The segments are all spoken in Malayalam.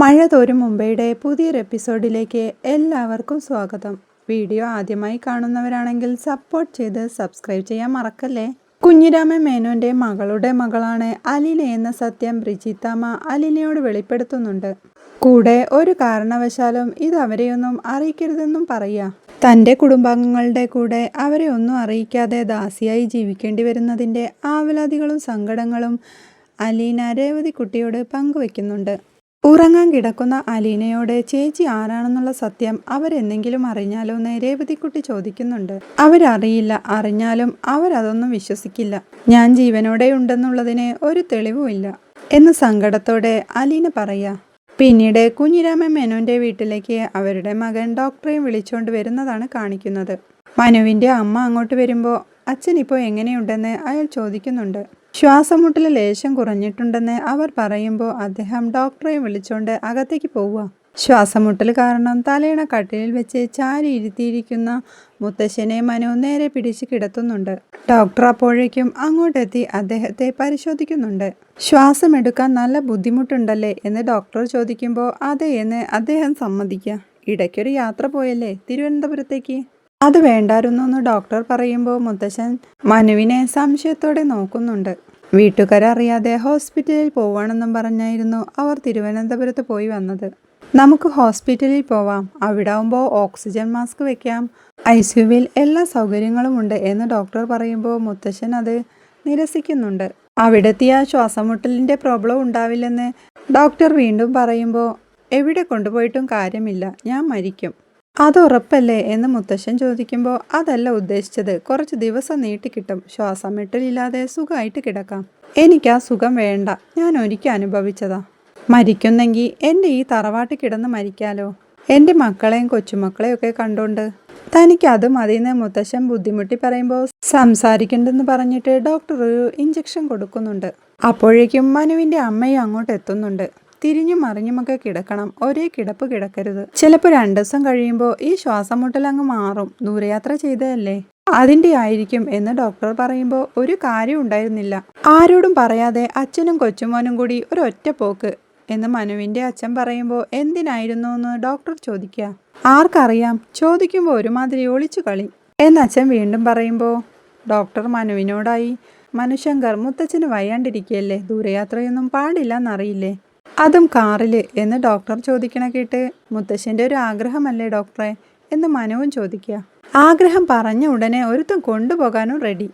മഴ തോരും മുംബൈയുടെ പുതിയൊരു എപ്പിസോഡിലേക്ക് എല്ലാവർക്കും സ്വാഗതം. വീഡിയോ ആദ്യമായി കാണുന്നവരാണെങ്കിൽ സപ്പോർട്ട് ചെയ്ത് സബ്സ്ക്രൈബ് ചെയ്യാൻ മറക്കല്ലേ? കുഞ്ഞിരാമൻ മേനോന്റെ മകളുടെ മകളാണ് അലില എന്ന സത്യം ബ്രിജിത്തമ്മ അലിലയോട് വെളിപ്പെടുത്തുന്നുണ്ട്. കൂടെ ഒരു കാരണവശാലും ഇത് അവരെയൊന്നും അറിയിക്കരുതെന്നും പറയാ. തന്റെ കുടുംബാംഗങ്ങളുടെ കൂടെ അവരെ ഒന്നും അറിയിക്കാതെ ദാസിയായി ജീവിക്കേണ്ടി വരുന്നതിന്റെ ആവലാതികളും സങ്കടങ്ങളും അലീന രേവതി കുട്ടിയോട് പങ്കുവെക്കുന്നുണ്ട്. ഉറങ്ങാൻ കിടക്കുന്ന അലീനയോട് ചേച്ചി ആരാണെന്നുള്ള സത്യം അവരെന്തെങ്കിലും അറിഞ്ഞാലോ? എന്ന് രേവതിക്കുട്ടി ചോദിക്കുന്നുണ്ട്. അവരറിയില്ല അറിഞ്ഞാലും അവരതൊന്നും വിശ്വസിക്കില്ല. ഞാൻ ജീവനോടെ ഉണ്ടെന്നുള്ളതിന് ഒരു തെളിവുമില്ല എന്ന് സങ്കടത്തോടെ അലീന പറയാ. പിന്നീട് കുഞ്ഞിരാമൻ മേനോന്റെ വീട്ടിലേക്ക് അവരുടെ മകൻ ഡോക്ടറെയും വിളിച്ചുകൊണ്ട് വരുന്നതാണ് കാണിക്കുന്നത്. മനുവിന്റെ അമ്മ അങ്ങോട്ട് വരുമ്പോൾ അച്ഛൻ ഇപ്പോൾ എങ്ങനെയുണ്ടെന്ന്? അയാൾ ചോദിക്കുന്നുണ്ട്. ശ്വാസമുട്ടൽ ലേശം കുറഞ്ഞിട്ടുണ്ടെന്ന് അവർ പറയുമ്പോൾ അദ്ദേഹം ഡോക്ടറെ വിളിച്ചുകൊണ്ട് അകത്തേക്ക് പോവുക. ശ്വാസമുട്ടൽ കാരണം തലയിണ കട്ടിലിൽ വെച്ച് ചാരി ഇരുത്തിയിരിക്കുന്ന മുത്തശ്ശനെ മനു നേരെ പിടിച്ച് കിടത്തുന്നുണ്ട്. ഡോക്ടർ അപ്പോഴേക്കും അങ്ങോട്ടെത്തി അദ്ദേഹത്തെ പരിശോധിക്കുന്നുണ്ട്. ശ്വാസം എടുക്കാൻ നല്ല ബുദ്ധിമുട്ടുണ്ടല്ലേ എന്ന് ഡോക്ടർ ചോദിക്കുമ്പോൾ അതെ എന്ന് അദ്ദേഹം സമ്മതിക്കുക ഇടയ്ക്കൊരു യാത്ര പോയല്ലേ തിരുവനന്തപുരത്തേക്ക്? അത് വേണ്ടായിരുന്നു എന്ന് ഡോക്ടർ പറയുമ്പോൾ മുത്തശ്ശൻ മനുവിനെ സംശയത്തോടെ നോക്കുന്നുണ്ട്. വീട്ടുകാരറിയാതെ ഹോസ്പിറ്റലിൽ പോവാണെന്നും പറഞ്ഞായിരുന്നു അവർ തിരുവനന്തപുരത്ത് പോയി വന്നത്. നമുക്ക് ഹോസ്പിറ്റലിൽ പോവാം. അവിടെ ആവുമ്പോൾ ഓക്സിജൻ മാസ്ക് വെക്കാം. ഐ സിയുവിൽ എല്ലാ സൗകര്യങ്ങളും ഉണ്ട് എന്ന് ഡോക്ടർ പറയുമ്പോൾ മുത്തശ്ശൻ അത് നിരസിക്കുന്നുണ്ട്. അവിടെത്തിയ ശ്വാസമുട്ടലിന്റെ പ്രോബ്ലം ഉണ്ടാവില്ലെന്ന് ഡോക്ടർ വീണ്ടും പറയുമ്പോൾ എവിടെ കൊണ്ടുപോയിട്ടും കാര്യമില്ല. ഞാൻ മരിക്കും. അത് ഉറപ്പല്ലേ എന്ന് മുത്തശ്ശൻ ചോദിക്കുമ്പോൾ അതല്ല ഉദ്ദേശിച്ചത്. കുറച്ച് ദിവസം നീട്ടിക്കിട്ടും ശ്വാസം വിട്ടലില്ലാതെ സുഖമായിട്ട് കിടക്കാം. എനിക്ക് സുഖം വേണ്ട. ഞാൻ ഒരിക്കൽ അനുഭവിച്ചതാ. മരിക്കുന്നെങ്കിൽ എന്റെ ഈ തറവാട്ടിൽ കിടന്ന് മരിക്കാലോ? എന്റെ മക്കളെയും കൊച്ചുമക്കളെയും ഒക്കെ കണ്ടുകൊണ്ട് തനിക്ക് അത് മതിയെന്ന് മുത്തശ്ശൻ ബുദ്ധിമുട്ടി പറയുമ്പോൾ സംസാരിക്കണ്ടെന്ന് പറഞ്ഞിട്ട് ഡോക്ടർ ഒരു ഇഞ്ചക്ഷൻ കൊടുക്കുന്നുണ്ട്. അപ്പോഴേക്കും മനുവിന്റെ അമ്മയും അങ്ങോട്ട് എത്തുന്നുണ്ട്. തിരിഞ്ഞും മറിഞ്ഞുമൊക്കെ കിടക്കണം. ഒരേ കിടപ്പ് കിടക്കരുത്. ചിലപ്പോൾ രണ്ടു ദിവസം കഴിയുമ്പോൾ ഈ ശ്വാസം മുട്ടൽ അങ്ങ് മാറും. ദൂരയാത്ര ചെയ്തതല്ലേ? അതിന്റെ ആയിരിക്കും എന്ന് ഡോക്ടർ പറയുമ്പോൾ ഒരു കാര്യം ഉണ്ടായിരുന്നില്ല. ആരോടും പറയാതെ അച്ഛനും കൊച്ചുമോനും കൂടി ഒരു ഒറ്റ പോക്ക് എന്ന് മനുവിന്റെ അച്ഛൻ പറയുമ്പോൾ എന്തിനായിരുന്നു എന്ന് ഡോക്ടർ ചോദിക്കുക. ആർക്കറിയാം? ചോദിക്കുമ്പോൾ ഒരുമാതിരി ഒളിച്ചു കളി. എന്ന് അച്ഛൻ വീണ്ടും പറയുമ്പോൾ ഡോക്ടർ മനുവിനോടായി മനുശങ്കർ മുത്തച്ഛന് വയ്യാണ്ടിരിക്കുകയല്ലേ ദൂരയാത്രയൊന്നും പാടില്ലെന്നറിയില്ലേ? അതും കാറിൽ എന്ന് ഡോക്ടർ ചോദിക്കണ കേട്ട് മുത്തശ്ശന്റെ ഒരു ആഗ്രഹമല്ലേ ഡോക്ടറെ എന്ന് മനുവും ചോദിക്കുക. ആഗ്രഹം പറഞ്ഞ ഉടനെ ഒരുത്തം കൊണ്ടുപോകാനും റെഡി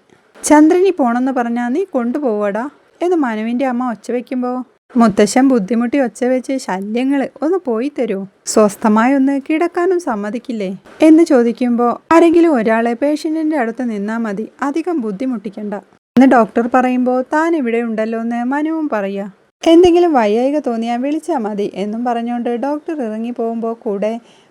ചന്ദ്രനി പോണെന്ന് പറഞ്ഞാൽ നീ കൊണ്ടുപോവാടാ എന്ന് മനുവിന്റെ അമ്മ ഒച്ച വയ്ക്കുമ്പോൾ മുത്തശ്ശൻ ബുദ്ധിമുട്ടി ഒച്ച വെച്ച് ശല്യങ്ങൾ ഒന്ന് പോയി തരുമോ സ്വസ്ഥമായി ഒന്ന് കിടക്കാനും സമ്മതിക്കില്ലേ എന്ന് ചോദിക്കുമ്പോൾ ആരെങ്കിലും ഒരാളെ പേഷ്യന്റിന്റെ അടുത്ത് നിന്നാൽ മതി. അധികം ബുദ്ധിമുട്ടിക്കണ്ട. എന്ന് ഡോക്ടർ പറയുമ്പോൾ താൻ ഇവിടെ ഉണ്ടല്ലോ എന്ന് മനുവും പറയുക. എന്തെങ്കിലും വയ്യായിക തോന്നിയാൽ വിളിച്ചാൽ മതി എന്നും പറഞ്ഞുകൊണ്ട് ഡോക്ടർ ഇറങ്ങി പോകുമ്പോൾ കൂടെ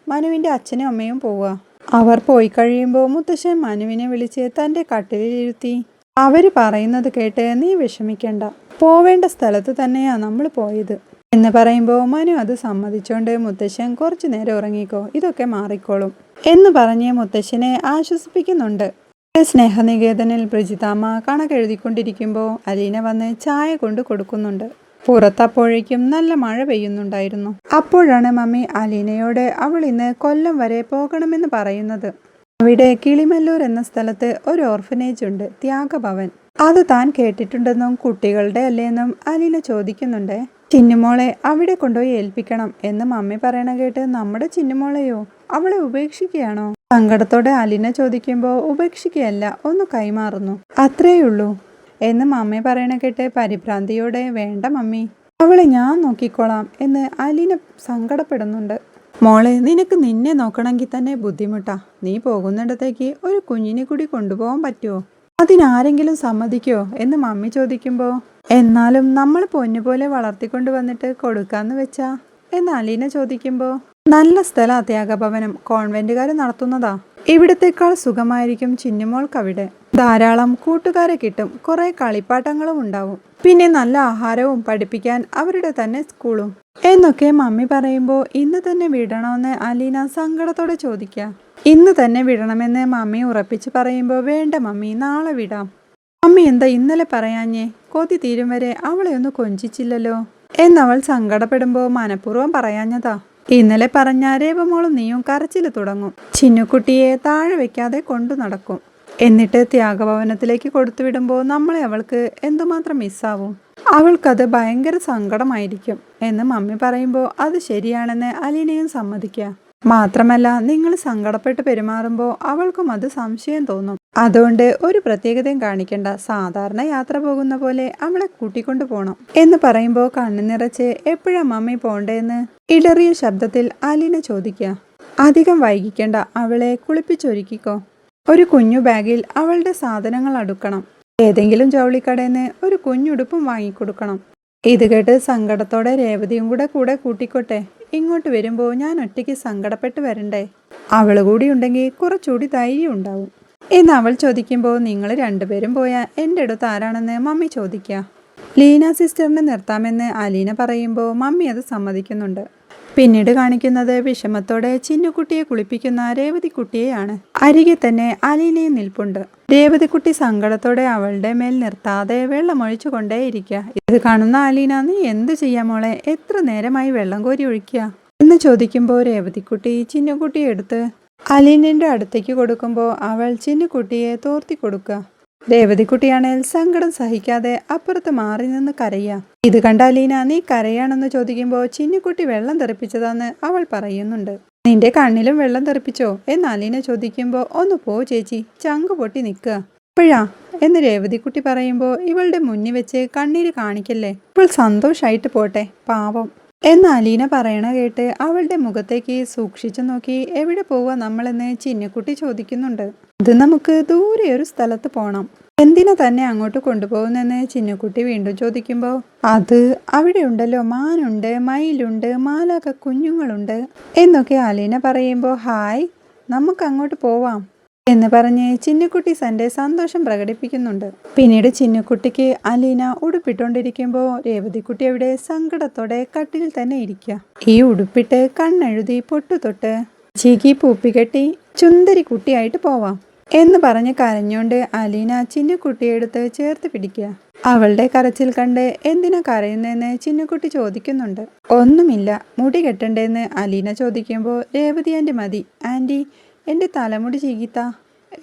മനുവിന്റെ അച്ഛനും അമ്മയും പോവുക. അവർ പോയി കഴിയുമ്പോൾ മുത്തശ്ശൻ മനുവിനെ വിളിച്ച് തന്റെ കട്ടിലിരുത്തി അവർ പറയുന്നത് കേട്ട് നീ വിഷമിക്കണ്ട. പോവേണ്ട സ്ഥലത്ത് തന്നെയാണ് നമ്മൾ പോയത്. എന്ന് പറയുമ്പോൾ മനു അത് സമ്മതിച്ചുകൊണ്ട് മുത്തശ്ശൻ കുറച്ചു നേരം ഉറങ്ങിക്കോ ഇതൊക്കെ മാറിക്കോളും എന്ന് പറഞ്ഞ് മുത്തശ്ശനെ ആശ്വസിപ്പിക്കുന്നുണ്ട്. സ്നേഹനികേതനിൽ ബ്രിജിതാമ്മ കണക്കെഴുതിക്കൊണ്ടിരിക്കുമ്പോൾ അലീന വന്ന് ചായ കൊണ്ട് കൊടുക്കുന്നുണ്ട്. പുറത്തപ്പോഴേക്കും നല്ല മഴ പെയ്യുന്നുണ്ടായിരുന്നു. അപ്പോഴാണ് മമ്മി അലീനയോട് അവൾ ഇന്ന് കൊല്ലം വരെ പോകണമെന്ന് പറയുന്നത്. അവിടെ കിളിമല്ലൂർ എന്ന സ്ഥലത്ത് ഒരു ഓർഫനേജ് ഉണ്ട് ത്യാഗഭവൻ. അത് താൻ കേട്ടിട്ടുണ്ടെന്നും കുട്ടികളുടെ അല്ലേന്നും അലീന ചോദിക്കുന്നുണ്ട്. ചിന്നുമോളെ അവിടെ കൊണ്ടുപോയി ഏൽപ്പിക്കണം എന്ന് മമ്മി പറയണ കേട്ട് നമ്മുടെ ചിന്നുമോളെയോ? അവളെ ഉപേക്ഷിക്കുകയാണോ? സങ്കടത്തോടെ അലീന ചോദിക്കുമ്പോൾ ഉപേക്ഷിക്കുകയല്ല ഒന്ന് കൈമാറുന്നു. അത്രേയുള്ളൂ. എന്ന് മമ്മി പറയണ കേട്ട് പരിഭ്രാന്തിയോടെ വേണ്ട മമ്മി അവളെ ഞാൻ നോക്കിക്കോളാം എന്ന് അലീന സങ്കടപ്പെടുന്നുണ്ട്. മോളെ നിനക്ക് നിന്നെ നോക്കണമെങ്കിൽ തന്നെ ബുദ്ധിമുട്ടാ. നീ പോകുന്നിടത്തേക്ക് ഒരു കുഞ്ഞിനെ കൂടി കൊണ്ടുപോകാൻ പറ്റുമോ അതിനാരെങ്കിലും സമ്മതിക്കോ? എന്ന് മമ്മി ചോദിക്കുമ്പോൾ എന്നാലും നമ്മൾ പൊന്നുപോലെ വളർത്തിക്കൊണ്ട് വന്നിട്ട് കൊടുക്കാന്ന് വെച്ചാ? എന്ന് അലീന ചോദിക്കുമ്പോൾ നല്ല സ്ഥല ത്യാഗഭവനം കോൺവെന്റുകാർ നടത്തുന്നതാ. ഇവിടത്തേക്കാൾ സുഖമായിരിക്കും ചിന്നുമോൾക്കവിടെ. ധാരാളം കൂട്ടുകാരെ കിട്ടും കുറെ കളിപ്പാട്ടങ്ങളും ഉണ്ടാവും. പിന്നെ നല്ല ആഹാരവും പഠിപ്പിക്കാൻ അവരുടെ തന്നെ സ്കൂളും. എന്നൊക്കെ മമ്മി പറയുമ്പോൾ ഇന്ന് തന്നെ വിടണമെന്ന് അലീന സങ്കടത്തോടെ ചോദിക്കുക ഇന്ന് തന്നെ വിടണമെന്ന് മമ്മി ഉറപ്പിച്ച് പറയുമ്പോൾ വേണ്ട മമ്മി നാളെ വിടാം. മമ്മി എന്താ ഇന്നലെ പറയാഞ്ഞേ? കൊതി തീരും വരെ അവളെ ഒന്ന് കൊഞ്ചിച്ചില്ലല്ലോ? എന്നവൾ സങ്കടപ്പെടുമ്പോൾ മനഃപൂർവം പറയാഞ്ഞതാ. ഇന്നലെ പറഞ്ഞ രേവമോളും നീയും കരച്ചിൽ തുടങ്ങും. ചിന്നുക്കുട്ടിയെ താഴെ വെക്കാതെ കൊണ്ടു നടക്കും. എന്നിട്ട് ത്യാഗഭവനത്തിലേക്ക് കൊടുത്തുവിടുമ്പോൾ നമ്മളെ അവൾക്ക് എന്തുമാത്രം മിസ്സാവും? അവൾക്കത് ഭയങ്കര സങ്കടമായിരിക്കും. എന്ന് മമ്മി പറയുമ്പോൾ അത് ശരിയാണെന്ന് അലീനയും സമ്മതിക്കുക മാത്രമല്ല നിങ്ങൾ സങ്കടപ്പെട്ട് പെരുമാറുമ്പോൾ അവൾക്കും അത് സംശയം തോന്നും. അതുകൊണ്ട് ഒരു പ്രത്യേകതയും കാണിക്കേണ്ട സാധാരണ യാത്ര പോകുന്ന പോലെ അവളെ കൂട്ടിക്കൊണ്ടു പോകണം എന്ന് പറയുമ്പോൾ കണ്ണു നിറച്ച് എപ്പോഴാ മമ്മി പോണ്ടേന്ന്? ഇടറിയ ശബ്ദത്തിൽ അലീന ചോദിക്കുക. അധികം വൈകിക്കേണ്ട അവളെ കുളിപ്പിച്ചൊരുക്കിക്കോ. ഒരു കുഞ്ഞു ബാഗിൽ അവളുടെ സാധനങ്ങൾ അടുക്കണം. ഏതെങ്കിലും ജൗളിക്കടയിൽ നിന്ന് ഒരു കുഞ്ഞുടുപ്പും വാങ്ങിക്കൊടുക്കണം. ഇത് കേട്ട് സങ്കടത്തോടെ രേവതിയും കൂടെ കൂടെ കൂട്ടിക്കോട്ടെ. ഇങ്ങോട്ട് വരുമ്പോൾ ഞാൻ ഒറ്റയ്ക്ക് സങ്കടപ്പെട്ട് വരണ്ടേ? അവൾ കൂടി ഉണ്ടെങ്കിൽ കുറച്ചുകൂടി ധൈര്യം ഉണ്ടാവും. എന്ന് അവൾ ചോദിക്കുമ്പോൾ നിങ്ങൾ രണ്ടുപേരും പോയാൽ എന്റെ അടുത്ത് ആരാണെന്ന് മമ്മി ചോദിക്കുക ലീന സിസ്റ്ററിനെ നിർത്താമെന്ന് അലീന പറയുമ്പോൾ മമ്മി അത് സമ്മതിക്കുന്നുണ്ട്. പിന്നീട് കാണിക്കുന്നത് വിഷമത്തോടെ ചിന്നുകുട്ടിയെ കുളിപ്പിക്കുന്ന രേവതിക്കുട്ടിയെയാണ്. അരികെ തന്നെ അലീനയും നിൽപ്പുണ്ട്. രേവതിക്കുട്ടി സങ്കടത്തോടെ അവളുടെ മേൽ നിർത്താതെ വെള്ളമൊഴിച്ചു കൊണ്ടേയിരിക്കുക ഇത് കാണുന്ന അലീന നീ എന്ത് ചെയ്യാം മോളെ? എത്ര നേരമായി വെള്ളം കോരി ഒഴിക്കുക? എന്ന് ചോദിക്കുമ്പോൾ രേവതിക്കുട്ടി ചിന്നുകുട്ടിയെ എടുത്ത് അലീനന്റെ അടുത്തേക്ക് കൊടുക്കുമ്പോൾ അവൾ ചിന്നുകുട്ടിയെ തോർത്തി കൊടുക്കുക. രേവതിക്കുട്ടിയാണേൽ സങ്കടം സഹിക്കാതെ അപ്പുറത്ത് മാറി നിന്ന് കരയുക ഇത് കണ്ട അലീന നീ കരയാണെന്ന് ചോദിക്കുമ്പോൾ ചിന്നിക്കുട്ടി വെള്ളം തെറിപ്പിച്ചതാന്ന് അവൾ പറയുന്നുണ്ട്. നിന്റെ കണ്ണിലും വെള്ളം തെറിപ്പിച്ചോ? എന്ന് അലീന ചോദിക്കുമ്പോൾ ഒന്ന് പോ ചേച്ചി ചങ്ക് പൊട്ടി നിൽക്കുക ഇപ്പോഴാ? എന്ന് രേവതിക്കുട്ടി പറയുമ്പോൾ ഇവളുടെ മുന്നിൽ വെച്ച് കണ്ണീര് കാണിക്കല്ലേ? ഇപ്പോൾ സന്തോഷായിട്ട് പോട്ടെ പാവം. എന്ന് അലീന പറയണ കേട്ട് അവളുടെ മുഖത്തേക്ക് സൂക്ഷിച്ചു നോക്കി എവിടെ പോവാ നമ്മളെന്ന് ചിന്നക്കുട്ടി ചോദിക്കുന്നുണ്ട്. അത് നമുക്ക് ദൂരെ ഒരു സ്ഥലത്ത് പോകണം എന്തിനാ തന്നെ അങ്ങോട്ട് കൊണ്ടുപോകുന്നെന്ന് ചിന്നക്കുട്ടി വീണ്ടും ചോദിക്കുമ്പോൾ അത് അവിടെ ഉണ്ടല്ലോ മാനുണ്ട് മയിലുണ്ട് മാലക കുഞ്ഞുങ്ങളുണ്ട് എന്നൊക്കെ അലീന പറയുമ്പോൾ ഹായ് നമുക്ക് അങ്ങോട്ട് പോവാം. എന്ന് പറഞ്ഞ് ചിന്നുക്കുട്ടി തന്റെ സന്തോഷം പ്രകടിപ്പിക്കുന്നുണ്ട്. പിന്നീട് ചിന്നുക്കുട്ടിക്ക് അലീന ഉടുപ്പിട്ടുകൊണ്ടിരിക്കുമ്പോൾ രേവതിക്കുട്ടി അവിടെ സങ്കടത്തോടെ കട്ടിൽ തന്നെ ഇരിക്കുക ഈ ഉടുപ്പിട്ട് കണ്ണെഴുതി പൊട്ടുതൊട്ട് ചീകി പൂപ്പികെട്ടി ചുന്തരി കുട്ടിയായിട്ട് പോവാം എന്ന് പറഞ്ഞ് കരഞ്ഞുകൊണ്ട് അലീന ചിന്നുക്കുട്ടിയെടുത്ത് ചേർത്ത് പിടിക്കുക അവളുടെ കരച്ചിൽ കണ്ട് എന്തിനാ കരയുന്നതെന്ന് ചിന്നുക്കുട്ടി ചോദിക്കുന്നുണ്ട്. ഒന്നുമില്ല മുടി കെട്ടണ്ടേന്ന് അലീന ചോദിക്കുമ്പോൾ രേവതി ആന്റി മതി ആന്റി എന്റെ തലമുടി ചീകിത്ത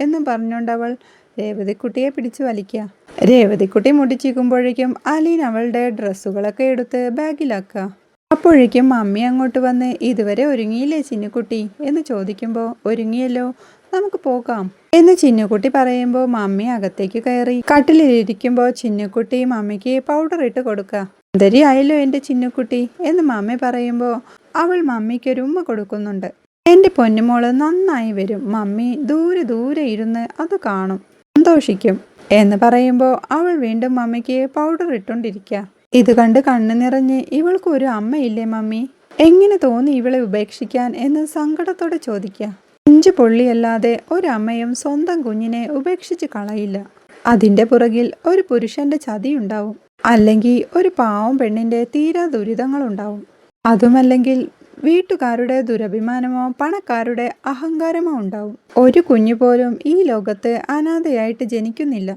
എന്നും പറഞ്ഞുകൊണ്ടവൾ രേവതിക്കുട്ടിയെ പിടിച്ചു വലിക്കുക രേവതിക്കുട്ടി മുടി ചീക്കുമ്പോഴേക്കും അലീൻ അവളുടെ ഡ്രസ്സുകളൊക്കെ എടുത്ത് ബാഗിലാക്കുക അപ്പോഴേക്കും മമ്മി അങ്ങോട്ട് വന്ന് ഇതുവരെ ഒരുങ്ങിയില്ലേ ചിന്നുക്കുട്ടി? എന്ന് ചോദിക്കുമ്പോൾ ഒരുങ്ങിയല്ലോ നമുക്ക് പോകാം. എന്ന് ചിന്നുക്കുട്ടി പറയുമ്പോൾ മമ്മി അകത്തേക്ക് കയറി. കട്ടിലിരിക്കുമ്പോൾ ചിന്നുക്കുട്ടി മമ്മിക്ക് പൗഡർ ഇട്ട് കൊടുക്കുക ആയല്ലോ എന്റെ ചിന്നുക്കുട്ടി? എന്ന് മമ്മി പറയുമ്പോൾ അവൾ മമ്മിക്ക് ഒരു ഉമ്മ കൊടുക്കുന്നുണ്ട്. എന്റെ പൊന്നുമോൾ നന്നായി വരും. മമ്മി ദൂരെ ദൂരെ ഇരുന്ന് അത് കാണും. സന്തോഷിക്കും. എന്ന് പറയുമ്പോൾ അവൾ വീണ്ടും മമ്മിക്ക് പൗഡർ ഇട്ടുകൊണ്ടിരിക്കുക ഇത് കണ്ട് കണ്ണു നിറഞ്ഞ് ഇവൾക്ക് ഒരു അമ്മയില്ലേ മമ്മി? എങ്ങനെ തോന്നി ഇവളെ ഉപേക്ഷിക്കാൻ? എന്ന് സങ്കടത്തോടെ ചോദിക്കുക അഞ്ചു പൊള്ളിയല്ലാതെ ഒരമ്മയും സ്വന്തം കുഞ്ഞിനെ ഉപേക്ഷിച്ച് കളയില്ല. അതിന്റെ പുറകിൽ ഒരു പുരുഷന്റെ ചതിയുണ്ടാവും. അല്ലെങ്കിൽ ഒരു പാവം പെണ്ണിന്റെ തീരാ ദുരിതങ്ങളുണ്ടാവും അതുമല്ലെങ്കിൽ വീട്ടുകാരുടെ ദുരഭിമാനമോ പണക്കാരുടെ അഹങ്കാരമോ ഉണ്ടാവും. ഒരു കുഞ്ഞു പോലും ഈ ലോകത്ത് അനാഥയായിട്ട് ജനിക്കുന്നില്ല.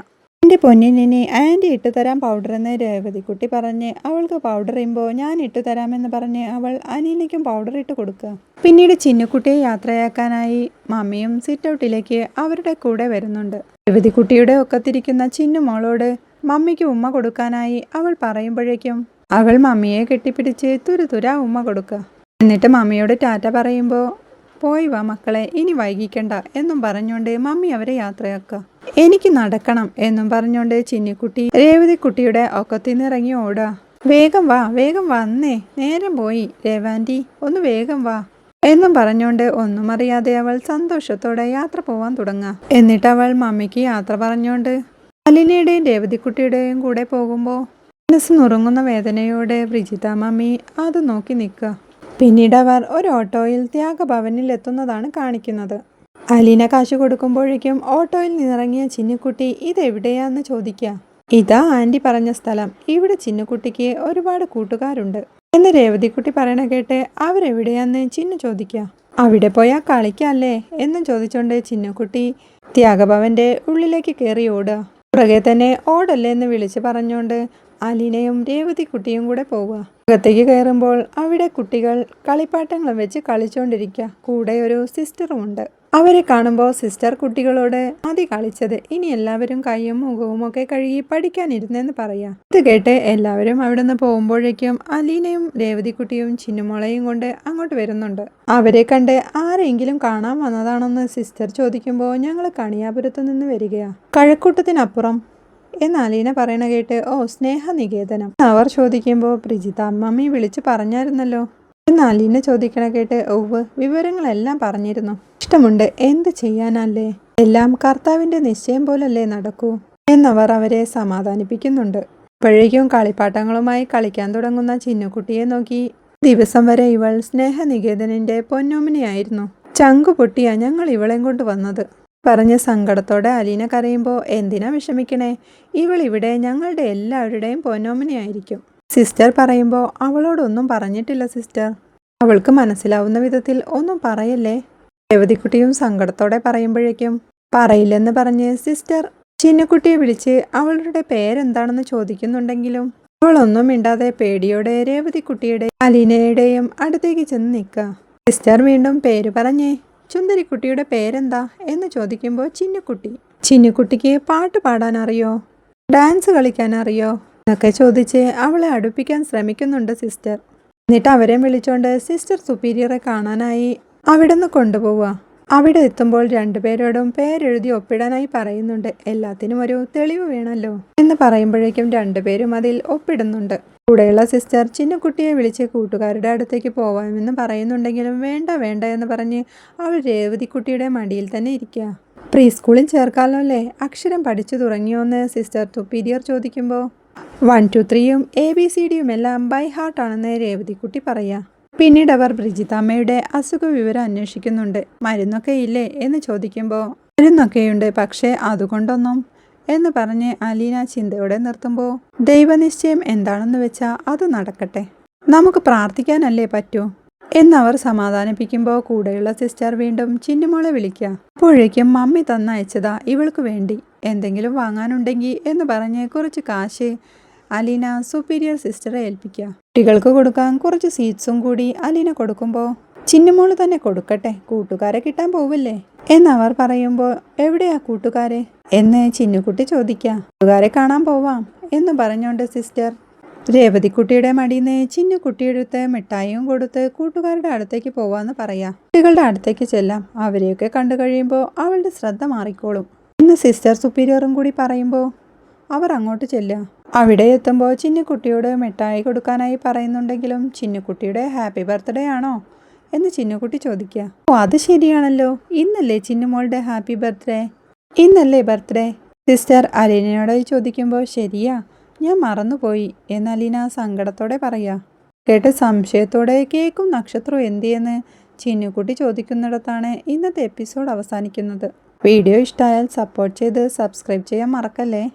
എന്റെ പൊന്നിനെ ആന്റി ഇട്ട് തരാം പൗഡർ എന്ന് രേവതിക്കുട്ടി പറഞ്ഞ് അവൾക്ക് പൗഡർ ചെയ്യുമ്പോൾ ഞാൻ ഇട്ട് തരാമെന്ന് പറഞ്ഞ് അവൾ അനിയനയ്ക്കും പൗഡർ ഇട്ട് കൊടുക്കുക. പിന്നീട് ചിന്നുക്കുട്ടിയെ യാത്രയാക്കാനായി മമ്മിയും സിറ്റൗട്ടിലേക്ക് അവരുടെ കൂടെ വരുന്നുണ്ട്. രേവതിക്കുട്ടിയുടെ ഒക്കത്തിരിക്കുന്ന ചിന്നുമോളോട് മമ്മിക്ക് ഉമ്മ കൊടുക്കാനായി അവൾ പറയുമ്പോഴേക്കും അവൾ മമ്മിയെ കെട്ടിപ്പിടിച്ച് തുരുതുര ഉമ്മ കൊടുക്കുക. എന്നിട്ട് മമ്മിയോട് ടാറ്റ പറയുമ്പോൾ പോയി വാ മക്കളെ ഇനി വൈകിക്കണ്ട എന്നും പറഞ്ഞുകൊണ്ട് മമ്മി അവരെ യാത്രയാക്കുക എനിക്ക് നടക്കണം എന്നും പറഞ്ഞുകൊണ്ട് ചിന്നിക്കുട്ടി രേവതിക്കുട്ടിയുടെ ഒക്കത്തിന്ന് ഇറങ്ങി ഓടുക വേഗം വാ വേഗം വന്നേ നേരം പോയി രേവാന്റി ഒന്ന് വേഗം വാ എന്നും പറഞ്ഞുകൊണ്ട് ഒന്നും അറിയാതെ അവൾ സന്തോഷത്തോടെ യാത്ര പോവാൻ തുടങ്ങുക എന്നിട്ട് അവൾ മമ്മിക്ക് യാത്ര പറഞ്ഞുകൊണ്ട് അലിനയുടെയും രേവതിക്കുട്ടിയുടെയും കൂടെ പോകുമ്പോൾ മനസ്സ് നുറുങ്ങുന്ന വേദനയോടെ ബ്രിജിത മമ്മി അത് നോക്കി നിൽക്കുക പിന്നീട് അവർ ഒരു ഓട്ടോയിൽ ത്യാഗഭവനിൽ എത്തുന്നതാണ് കാണിക്കുന്നത്. അലീന കാശ് കൊടുക്കുമ്പോഴേക്കും ഓട്ടോയിൽ നിന്നിറങ്ങിയ ചിന്നുക്കുട്ടി ഇതെവിടെയാന്ന് ചോദിക്കുക ഇതാ ആന്റി പറഞ്ഞ സ്ഥലം. ഇവിടെ ചിന്നുക്കുട്ടിക്ക് ഒരുപാട് കൂട്ടുകാരുണ്ട്. എന്ന് രേവതിക്കുട്ടി പറയണ കേട്ട് അവരെവിടെയാന്ന് ചിന്നു ചോദിക്കുക അവിടെ പോയാൽ കളിക്കല്ലേ എന്നും ചോദിച്ചുകൊണ്ട് ചിന്നുക്കുട്ടി ത്യാഗഭവന്റെ ഉള്ളിലേക്ക് കയറി ഓടുക. പുറകെ തന്നെ ഓടല്ലേ എന്ന് വിളിച്ച് പറഞ്ഞുകൊണ്ട് അലീനയും രേവതി കുട്ടിയും കൂടെ പോവുക. അകത്തേക്ക് കയറുമ്പോൾ അവിടെ കുട്ടികൾ കളിപ്പാട്ടങ്ങളും വെച്ച് കളിച്ചുകൊണ്ടിരിക്കുക കൂടെ ഒരു സിസ്റ്ററും ഉണ്ട്. അവരെ കാണുമ്പോൾ സിസ്റ്റർ കുട്ടികളോട് ആദ്യ കളിച്ചത്. ഇനി എല്ലാവരും കൈയും മുഖവും ഒക്കെ കഴുകി പഠിക്കാനിരുന്നെന്ന് പറയാം. ഇത് കേട്ട് എല്ലാവരും അവിടെ നിന്ന് പോകുമ്പോഴേക്കും അലീനയും രേവതിക്കുട്ടിയും ചിന്നുമോളയും കൊണ്ട് അങ്ങോട്ട് വരുന്നുണ്ട്. അവരെ കണ്ട് ആരെങ്കിലും കാണാൻ വന്നതാണെന്ന് സിസ്റ്റർ ചോദിക്കുമ്പോൾ ഞങ്ങൾ കണിയാപുരത്ത് നിന്ന് വരികയാ. കഴക്കൂട്ടത്തിനപ്പുറം എന്ന് അലീന പറയണ കേട്ട് ഓ സ്നേഹനികേതനം. അവർ ചോദിക്കുമ്പോൾ പ്രിജിത അമ്മമ്മി വിളിച്ച് പറഞ്ഞായിരുന്നല്ലോ? എന്ന് അലീന ചോദിക്കണ കേട്ട് ഒവ് വിവരങ്ങളെല്ലാം പറഞ്ഞിരുന്നു. ഇഷ്ടമുണ്ട് എന്ത് ചെയ്യാനല്ലേ? എല്ലാം കർത്താവിന്റെ നിശ്ചയം പോലല്ലേ നടക്കൂ? എന്നവർ അവരെ സമാധാനിപ്പിക്കുന്നുണ്ട്. അപ്പോഴേക്കും കളിപ്പാട്ടങ്ങളുമായി കളിക്കാൻ തുടങ്ങുന്ന ചിന്നുകുട്ടിയെ നോക്കി ദിവസം വരെ ഇവൾ സ്നേഹനികേതനന്റെ പൊന്നോമിനിയായിരുന്നു. ചങ്കു പൊട്ടിയാ ഞങ്ങൾ ഇവളെയും കൊണ്ട് വന്നത്. പറഞ്ഞ സങ്കടത്തോടെ അലീന കരയുമ്പോൾ എന്തിനാ വിഷമിക്കണേ? ഇവൾ ഇവിടെ ഞങ്ങളുടെ എല്ലാവരുടെയും പൊന്നോമനയായിരിക്കും. സിസ്റ്റർ പറയുമ്പോൾ അവളോടൊന്നും പറഞ്ഞിട്ടില്ല സിസ്റ്റർ. അവൾക്ക് മനസ്സിലാവുന്ന വിധത്തിൽ ഒന്നും പറയല്ലേ? രേവതിക്കുട്ടിയും സങ്കടത്തോടെ പറയുമ്പോഴേക്കും പറയില്ലെന്ന് പറഞ്ഞ് സിസ്റ്റർ ചിന്നക്കുട്ടിയെ വിളിച്ച് അവളുടെ പേരെന്താണെന്ന് ചോദിക്കുന്നുണ്ടെങ്കിലും അവളൊന്നും മിണ്ടാതെ പേടിയോടെ രേവതിക്കുട്ടിയുടെ അലീനയുടെയും അടുത്തേക്ക് ചെന്ന് നിൽക്കുക സിസ്റ്റർ വീണ്ടും പേര് പറഞ്ഞേ ചുന്ദരിക്കുട്ടിയുടെ പേരെന്താ എന്ന് ചോദിക്കുമ്പോൾ ചിന്നുക്കുട്ടി. ചിന്നുക്കുട്ടിക്ക് പാട്ട് പാടാൻ അറിയോ ഡാൻസ് കളിക്കാൻ അറിയോ എന്നൊക്കെ ചോദിച്ച് അവളെ അടുപ്പിക്കാൻ ശ്രമിക്കുന്നുണ്ട് സിസ്റ്റർ. എന്നിട്ട് അവരെ വിളിച്ചോണ്ട് സിസ്റ്റർ സുപ്പീരിയറെ കാണാനായി അവിടുന്ന് കൊണ്ടുപോവുക. അവിടെ എത്തുമ്പോൾ രണ്ടുപേരോടും പേരെഴുതി ഒപ്പിടാനായി പറയുന്നുണ്ട്. എല്ലാത്തിനും ഒരു തെളിവ് വേണമല്ലോ എന്ന് പറയുമ്പോഴേക്കും രണ്ടുപേരും അതിൽ ഒപ്പിടുന്നുണ്ട്. കൂടെയുള്ള സിസ്റ്റർ ചിന്നുകുട്ടിയെ വിളിച്ച് കൂട്ടുകാരുടെ അടുത്തേക്ക് പോവാമെന്ന് പറയുന്നുണ്ടെങ്കിലും വേണ്ട വേണ്ട എന്ന് പറഞ്ഞ് അവൾ രേവതിക്കുട്ടിയുടെ മടിയിൽ തന്നെ ഇരിക്കുക. പ്രീ സ്കൂളിൽ ചേർക്കാമല്ലോ അല്ലേ അക്ഷരം പഠിച്ചു തുടങ്ങിയോന്ന് സിസ്റ്റർ തുപ്പീരിയർ ചോദിക്കുമ്പോൾ വൺ ടു ത്രീയും എ ബി സി ഡിയും എല്ലാം ബൈ ഹാർട്ടാണെന്ന് രേവതിക്കുട്ടി പറയാ. പിന്നീട് അവർ ബ്രിജിതാമ്മയുടെ അസുഖ വിവരം അന്വേഷിക്കുന്നുണ്ട്. മരുന്നൊക്കെ ഇല്ലേ എന്ന് ചോദിക്കുമ്പോൾ മരുന്നൊക്കെയുണ്ട് പക്ഷേ അതുകൊണ്ടൊന്നും എന്ന് പറഞ്ഞ് അലീന ചിന്തയോടെ നിർത്തുമ്പോൾ ദൈവനിശ്ചയം എന്താണെന്ന് വെച്ചാൽ അത് നടക്കട്ടെ. നമുക്ക് പ്രാർത്ഥിക്കാനല്ലേ പറ്റൂ? എന്നവർ സമാധാനിപ്പിക്കുമ്പോൾ കൂടെയുള്ള സിസ്റ്റർ വീണ്ടും ചിന്നുമോളെ വിളിക്കുക അപ്പോഴേക്കും മമ്മി തന്നയച്ചതാ ഇവൾക്ക് വേണ്ടി. എന്തെങ്കിലും വാങ്ങാനുണ്ടെങ്കിൽ എന്ന് പറഞ്ഞ് കുറച്ച് കാശ് അലീന സുപ്പീരിയർ സിസ്റ്ററെ ഏൽപ്പിക്കുക കുട്ടികൾക്ക് കൊടുക്കാൻ കുറച്ച് സീറ്റ്സും കൂടി അലീന കൊടുക്കുമ്പോൾ ചിന്നുമോൾ തന്നെ കൊടുക്കട്ടെ. കൂട്ടുകാരെ കിട്ടാൻ പോവില്ലേ? എന്നവർ പറയുമ്പോൾ എവിടെയാ കൂട്ടുകാരെ? എന്ന് ചിന്നുകുട്ടി ചോദിക്കാം. കൂട്ടുകാരെ കാണാൻ പോവാം എന്ന് പറഞ്ഞുകൊണ്ട് സിസ്റ്റർ. രേവതിക്കുട്ടിയുടെ മടിയിൽ ചിന്നുകുട്ടിയെടുത്ത് മിഠായിയും കൊടുത്ത് കൂട്ടുകാരുടെ അടുത്തേക്ക് പോവാന്ന് പറയാം. കുട്ടികളുടെ അടുത്തേക്ക് ചെല്ലാം. അവരെയൊക്കെ കണ്ടു കഴിയുമ്പോൾ അവളുടെ ശ്രദ്ധ മാറിക്കോളും. ഇന്ന് സിസ്റ്റർ സുപ്പീരിയറും കൂടി പറയുമ്പോൾ അവർ അങ്ങോട്ട് ചെല്ലുക. അവിടെ എത്തുമ്പോൾ ചിന്നുകുട്ടിയോട് മിഠായി കൊടുക്കാനായി പറയുന്നുണ്ടെങ്കിലും ചിന്നുകുട്ടിയുടെ ഹാപ്പി ബർത്ത്ഡേ ആണോ? എന്ന് ചിന്നുകുട്ടി ചോദിക്കുക. ഓ അത് ശരിയാണല്ലോ. ഇന്നല്ലേ ചിന്നുമോളുടെ ഹാപ്പി ബർത്ത്ഡേ? ഇന്നല്ലേ ബർത്ത്ഡേ? സിസ്റ്റർ അലീനയോട് ചോദിക്കുമ്പോൾ ശരിയാ ഞാൻ മറന്നുപോയി. എന്ന് അലീന സങ്കടത്തോടെ പറയാ കേട്ട് സംശയത്തോടെ കേക്കും നക്ഷത്രവും എന്തിയെന്ന് ചിന്നുകുട്ടി ചോദിക്കുന്നിടത്താണ് ഇന്നത്തെ എപ്പിസോഡ് അവസാനിക്കുന്നത്. വീഡിയോ ഇഷ്ടമായാൽ സപ്പോർട്ട് ചെയ്ത് സബ്സ്ക്രൈബ് ചെയ്യാൻ മറക്കല്ലേ?